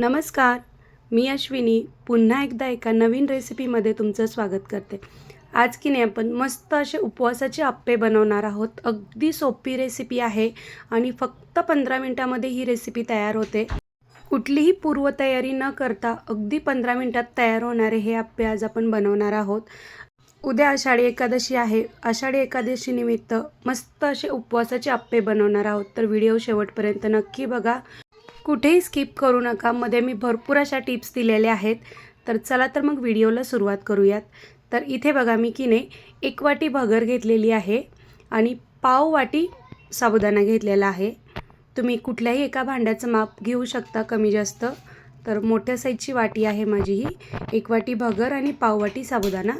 नमस्कार. मी अश्विनी पुन्हा एकदा एका नवीन रेसिपीमध्ये तुमचं स्वागत करते. आज की नाही आपण मस्त असे उपवासाचे आप्पे बनवणार आहोत. अगदी सोपी रेसिपी आहे आणि फक्त पंधरा मिनटामध्ये ही रेसिपी तयार होते. कुठलीही पूर्वतयारी न करता अगदी पंधरा मिनटात तयार होणारे हे आप्पे आज आपण बनवणार आहोत. उद्या आषाढी एकादशी आहे. आषाढी एकादशीनिमित्त मस्त असे उपवासाचे आप्पे बनवणार आहोत. तर व्हिडिओ शेवटपर्यंत नक्की बघा. कुठेही स्किप करू नका. मध्ये मी भरपूर अशा टिप्स दिलेल्या आहेत. तर चला तर मग व्हिडिओला सुरुवात करूयात. तर इथे बघा मी की नाही एक वाटी भगर घेतलेली आहे आणि पाव वाटी साबुदाणा घेतलेला आहे. तुम्ही कुठल्याही एका भांड्याचं माप घेऊ शकता कमी जास्त. तर मोठ्या साईजची वाटी आहे माझी ही. एक वाटी भगर आणि पाव वाटी साबुदाणा.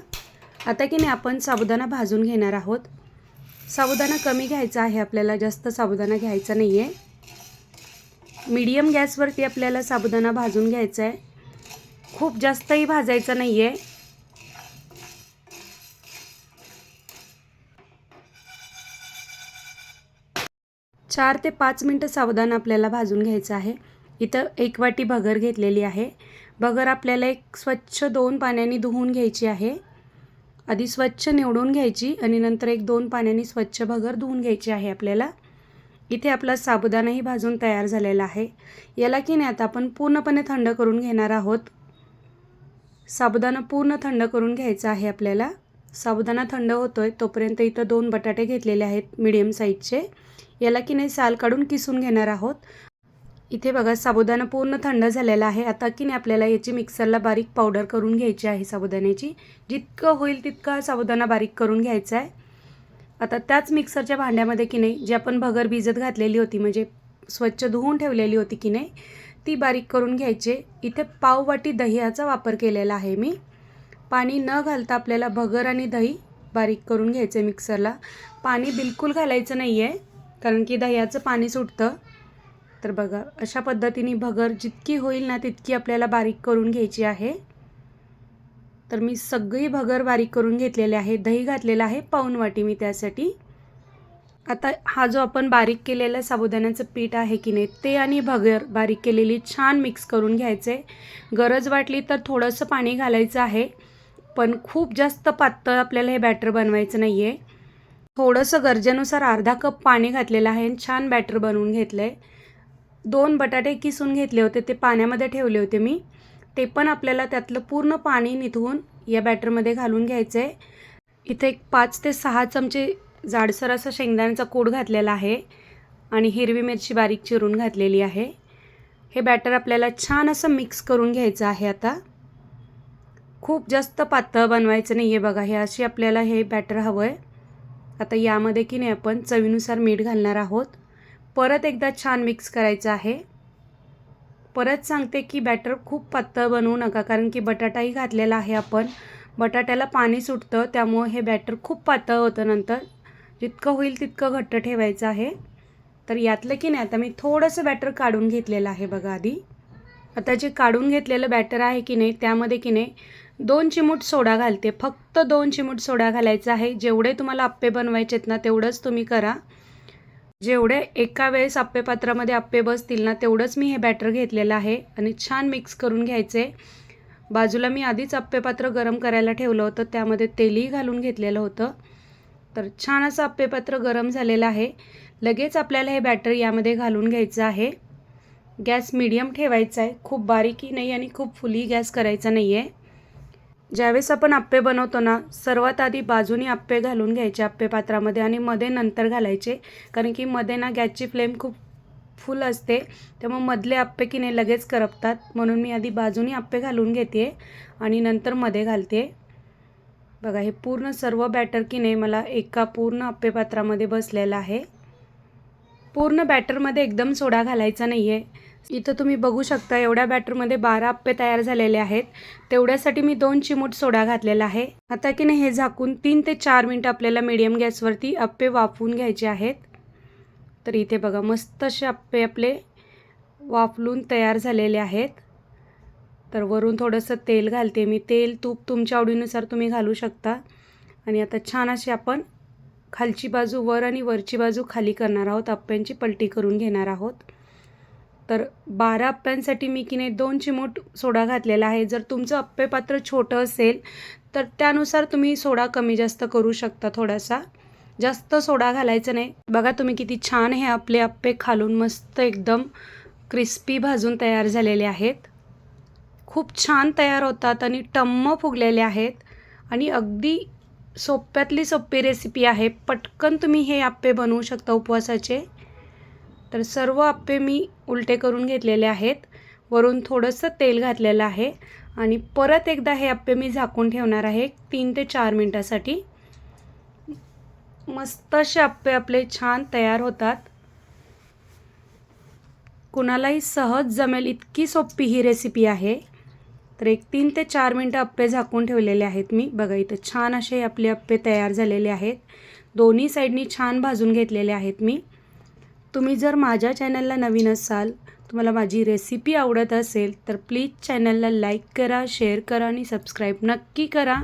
आता की नाही आपण साबुदाणा भाजून घेणार आहोत. साबुदाणा कमी घ्यायचा आहे आपल्याला. जास्त साबुदाणा घ्यायचा नाही आहे मीडियम गॅसवरती आपल्याला साबुदाणा भाजून घ्यायचा आहे. खूप जास्तही भाजायचा नाही आहे चार ते पाच मिनटं साबुदाणा आपल्याला भाजून घ्यायचा आहे. इथं एक वाटी भगर घेतलेली आहे. भगर आपल्याला एक स्वच्छ दोन पाण्याने धुवून घ्यायची आहे. आधी स्वच्छ निवडून घ्यायची आणि नंतर एक दोन पाण्याने स्वच्छ भगर धुवून घ्यायची आहे आपल्याला. इथे आपला साबुदाणाही भाजून तयार झालेला आहे. याला की नाही आता आपण पूर्णपणे थंड करून घेणार आहोत. साबुदाणा पूर्ण थंड करून घ्यायचा आहे आपल्याला. साबुदाणा थंड होतो आहे तोपर्यंत इथं दोन बटाटे घेतलेले आहेत मिडियम साईजचे याला की नाही साल काढून किसून घेणार आहोत. इथे बघा साबुदाणा पूर्ण थंड झालेला आहे. आता की नाही आपल्याला याची मिक्सरला बारीक पावडर करून घ्यायची आहे साबुदाण्याची. जितकं होईल तितका साबुदाणा बारीक करून घ्यायचा आहे. आता त्याच मिक्सरच्या भांड्यामध्ये की नाही जी आपण भगर भिजत घातलेली होती म्हणजे स्वच्छ धुवून ठेवलेली होती की नाही ती बारीक करून घ्यायचे. इथे पाववाटी दह्याचा वापर केलेला आहे मी. पाणी न घालता आपल्याला भगर आणि दही बारीक करून घ्यायचं मिक्सरला. पाणी बिलकुल घालायचं नाही आहे कारण की दह्याचं पाणी सुटतं. तर बघा अशा पद्धतीने भगर जितकी होईल ना तितकी आपल्याला बारीक करून घ्यायची आहे. तर मी सगळी भगर बारीक करून घेतलेले आहे दही घातलेलं आहे पाऊन वाटी मी त्यासाठी. आता हा जो आपण बारीक केलेला साबुदाण्याचं पीठ आहे की नाही ते आणि भगर बारीक केलेली छान मिक्स करून घ्यायचे. गरज वाटली तर थोडंसं पाणी घालायचं आहे पण खूप जास्त पातळ आपल्याला हे बॅटर बनवायचं नाही आहे थोडंसं गरजेनुसार अर्धा कप पाणी घातलेलं आहे आणि छान बॅटर बनवून घेतलं आहे दोन बटाटे किसून घेतले होते ते पाण्यामध्ये ठेवले होते मी. ते पण आपल्याला त्यातलं पूर्ण पाणी निथवून या बॅटरमध्ये घालून घ्यायचं आहे इथे एक पाच ते सहा चमचे जाडसर असा शेंगदाण्याचा कोड घातलेला आहे आणि हिरवी मिरची बारीक चिरून घातलेली आहे. हे बॅटर आपल्याला छान असं मिक्स करून घ्यायचं आहे आता. खूप जास्त पातळ बनवायचं नाही आहे बघा हे अशी आपल्याला हे बॅटर हवं आहे आता यामध्ये की नाही आपण चवीनुसार मीठ घालणार आहोत. परत एकदा छान मिक्स करायचं आहे. परत सांगते की बॅटर खूप पातळ बनवू नका कारण की बटाटाही घातलेला आहे आपण. बटाट्याला पाणी सुटतं त्यामुळं हे बॅटर खूप पातळ होतं नंतर. जितकं होईल तितकं घट्ट ठेवायचं आहे. तर यातलं की नाही आता मी थोडंसं बॅटर काढून घेतलेलं आहे बघा आधी. आता जे काढून घेतलेलं बॅटर आहे की नाही त्यामध्ये की नाही दोन चिमूट सोडा घालते. फक्त दोन चिमूट सोडा घालायचा आहे. जेवढे तुम्हाला आप्पे बनवायचे आहेत ना तेवढंच तुम्ही करा. जेवढे एका वेळेस आप्पे पात्रामध्ये आप्पे बसतील ना तेवढंच मी हे बॅटर घेतलेलं आहे आणि छान मिक्स करून घ्यायचे. बाजूला मी आधीच आप्पेपात्र गरम करायला ठेवलं होतं त्यामध्ये तेलही घालून घेतलेलं होतं. तर छान असं आप्पेपात्र गरम झालेलं आहे. लगेच आपल्याला हे बॅटर यामध्ये घालून घ्यायचं आहे. गॅस मिडियम ठेवायचा आहे. खूप बारीकही नाही आणि खूप फुली गॅस करायचा नाही आहे ज्यावेळेस आपण आप्पे बनवतो ना सर्वात आधी बाजूनी आप्पे घालून घ्यायचे आप्पे पात्रामध्ये आणि मध्ये नंतर घालायचे. कारण की मध्ये ना गॅसची फ्लेम खूप फुल असते त्यामुळे मधले आप्पे की नाही लगेच करपतात. म्हणून मी आधी बाजूनी आप्पे घालून घेते आणि नंतर मध्ये घालते. बघा हे पूर्ण सर्व बॅटर की नाही मला एका पूर्ण आप्पे पात्रामध्ये बसलेलं आहे. पूर्ण बॅटरमध्ये एकदम सोडा घालायचा नाही आहे इथं तुम्ही बघू शकता एवढ्या बॅटरमध्ये बारा आप्पे तयार झालेले आहेत. तेवढ्यासाठी मी दोन चिमूट सोडा घातलेला आहे. आता की नाही हे झाकून तीन ते चार मिनटं आपल्याला मिडियम गॅसवरती आप्पे वाफवून घ्यायचे आहेत. तर इथे बघा मस्त असे आप्पे आपले वाफलून तयार झालेले आहेत. तर वरून थोडंसं तेल घालते मी. तेल तूप तुमच्या आवडीनुसार तुम्ही घालू शकता. आणि आता छान असे आपण खालची बाजू वर आणि वरची बाजू खाली करणार आहोत. आप्प्यांची पलटी करून घेणार आहोत. तर बारा अप्प्यांसाठी मी की नाही दोन चिमूट सोडा घातलेला आहे. जर तुमचं अप्पे पात्र छोटं असेल तर त्यानुसार तुम्ही सोडा कमी जास्त करू शकता थोडासा. जास्त सोडा घालायचं नाही. बघा तुम्ही किती छान हे आपले अप्पे खालून मस्त एकदम क्रिस्पी भाजून तयार झालेले आहेत. खूप छान तयार होतात आणि टम्म फुगलेले आहेत. आणि अगदी सोप्यातली सोपी रेसिपी आहे. पटकन तुम्ही हे आप्पे बनवू शकता उपवासाचे. तर सर्व आप्पे मी उलटे करून घेतलेले आहेत. वरून थोडंसं तेल घातलेलं आहे आणि परत एकदा हे आप्पे मी झाकून ठेवणार आहे तीन ते चार मिनटासाठी. मस्त असे आप्पे आपले छान तयार होतात. कुणालाही सहज जमेल इतकी सोपी ही रेसिपी आहे. तर एक तीन ते चार मिनटं अप्पे झाकून ठेवलेले आहेत मी. बघा इथं छान असे आपले अप्पे तयार झालेले आहेत. दोन्ही साईडनी छान भाजून घेतलेले आहेत मी. तुम्ही जर माझ्या चॅनलला नवीन असाल तुम्हाला माझी रेसिपी आवडत असेल तर प्लीज चॅनलला लाईक करा शेअर करा आणि सबस्क्राईब नक्की करा.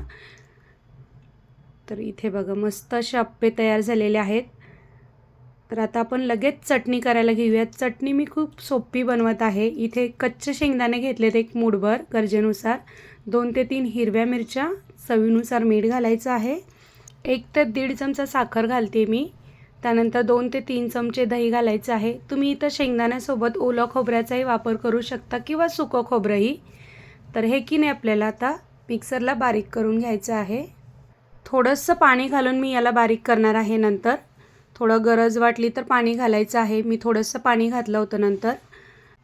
तर इथे बघा मस्त असे अप्पे तयार झालेले आहेत. तर आता आपण लगेच चटणी करायला घेऊयात. चटणी मी खूप सोपी बनवत आहे. इथे कच्चे शेंगदाणे घेतलेत एक मूडभर गरजेनुसार. दोन ते तीन हिरव्या मिरच्या चवीनुसार मीठ घालायचं आहे. एक ते दीड चमचा साखर घालते मी. त्यानंतर दोन ते तीन चमचे दही घालायचं आहे. तुम्ही इथं शेंगदाण्यासोबत ओलं खोबऱ्याचाही वापर करू शकता किंवा सुकं खोबरंही. तर हे की नाही आपल्याला आता मिक्सरला बारीक करून घ्यायचं आहे. थोडंसं पाणी घालून मी याला बारीक करणार आहे नंतर. थोडं गरज वाटली तर पाणी घालायचं आहे. मी थोडंसं पाणी घातलं होतं नंतर.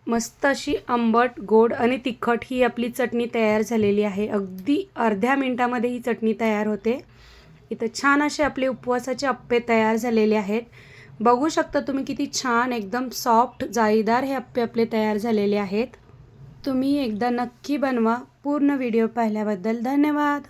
मस्त अशी आंबट गोड आणि तिखट ही आपली चटणी तयार झालेली आहे. अगदी अर्ध्या मिनटामध्ये ही चटणी तयार होते. इथं छान असे आपले उपवासाचे अप्पे तयार झालेले आहेत. बघू शकता तुम्ही किती छान एकदम सॉफ्ट जाळीदार हे अप्पे आपले तयार झालेले आहेत. तुम्ही एकदा नक्की बनवा. पूर्ण व्हिडिओ पाहिल्याबद्दल धन्यवाद.